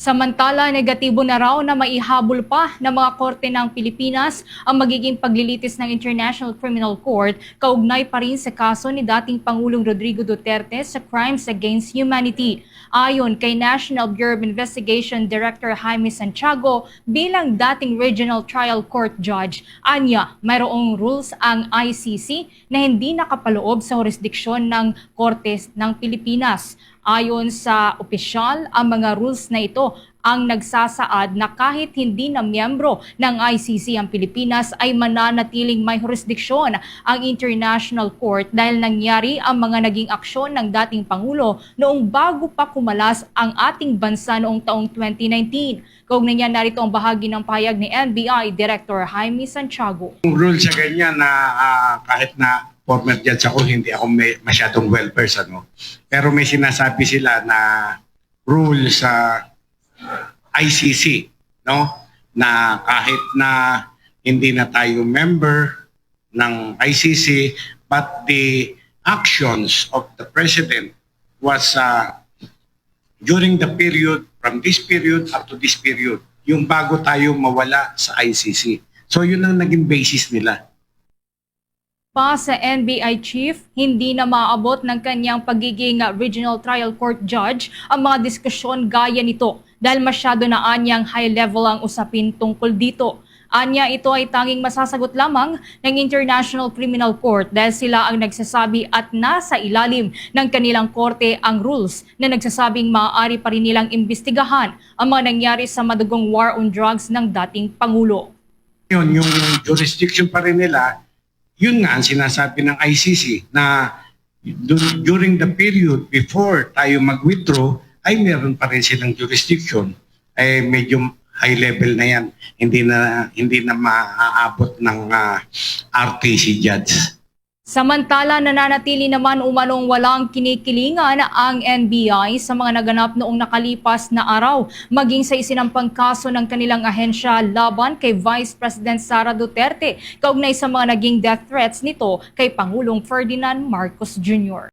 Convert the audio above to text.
Samantala, negatibo na raw na maihabol pa ng mga korte ng Pilipinas ang magiging paglilitis ng International Criminal Court kaugnay pa rin sa kaso ni dating Pangulong Rodrigo Duterte sa crimes against humanity. Ayon kay National Bureau of Investigation Director Jaime Santiago bilang dating Regional Trial Court Judge, anya mayroong rules ang ICC na hindi nakapaloob sa jurisdiksyon ng Korte ng Pilipinas. Ayon sa opisyal, ang mga rules na ito ang nagsasaad na kahit hindi na miyembro ng ICC ang Pilipinas ay mananatiling may jurisdiksyon ang International Court dahil nangyari ang mga naging aksyon ng dating Pangulo noong bago pa kumalas ang ating bansa noong taong 2019. Kaugnay niya narito ang bahagi ng pahayag ni NBI Director Jaime Santiago. Yung rule sa ganyan na ah, kahit na former judge ako, hindi ako may, masyadong well versed ano. Pero may sinasabi sila na rule sa ICC, no? Na kahit na hindi na tayo member ng ICC, but the actions of the president was uh, during the period, from this period up to this period, yung bago tayo mawala sa ICC. So yun ang naging basis nila. Pa sa NBI chief, hindi na maabot ng kanyang pagiging uh, regional trial court judge ang mga diskusyon gaya nito dahil masyado na anyang high level ang usapin tungkol dito. Anya ito ay tanging masasagot lamang ng International Criminal Court dahil sila ang nagsasabi at nasa ilalim ng kanilang korte ang rules na nagsasabing maaari pa rin nilang imbestigahan ang mga nangyari sa madugong war on drugs ng dating Pangulo. Yun, yung jurisdiction pa rin nila, yun nga ang sinasabi ng ICC na dur- during the period before tayo mag-withdraw, ay meron pa rin silang jurisdiction. Ay medyo high level na yan. Hindi na hindi na maaabot ng ah, RTC judge. Samantala, nananatili naman umanong walang kinikilingan ang NBI sa mga naganap noong nakalipas na araw, maging sa isinampang kaso ng kanilang ahensya laban kay Vice President Sara Duterte, kaugnay sa mga naging death threats nito kay Pangulong Ferdinand Marcos Jr.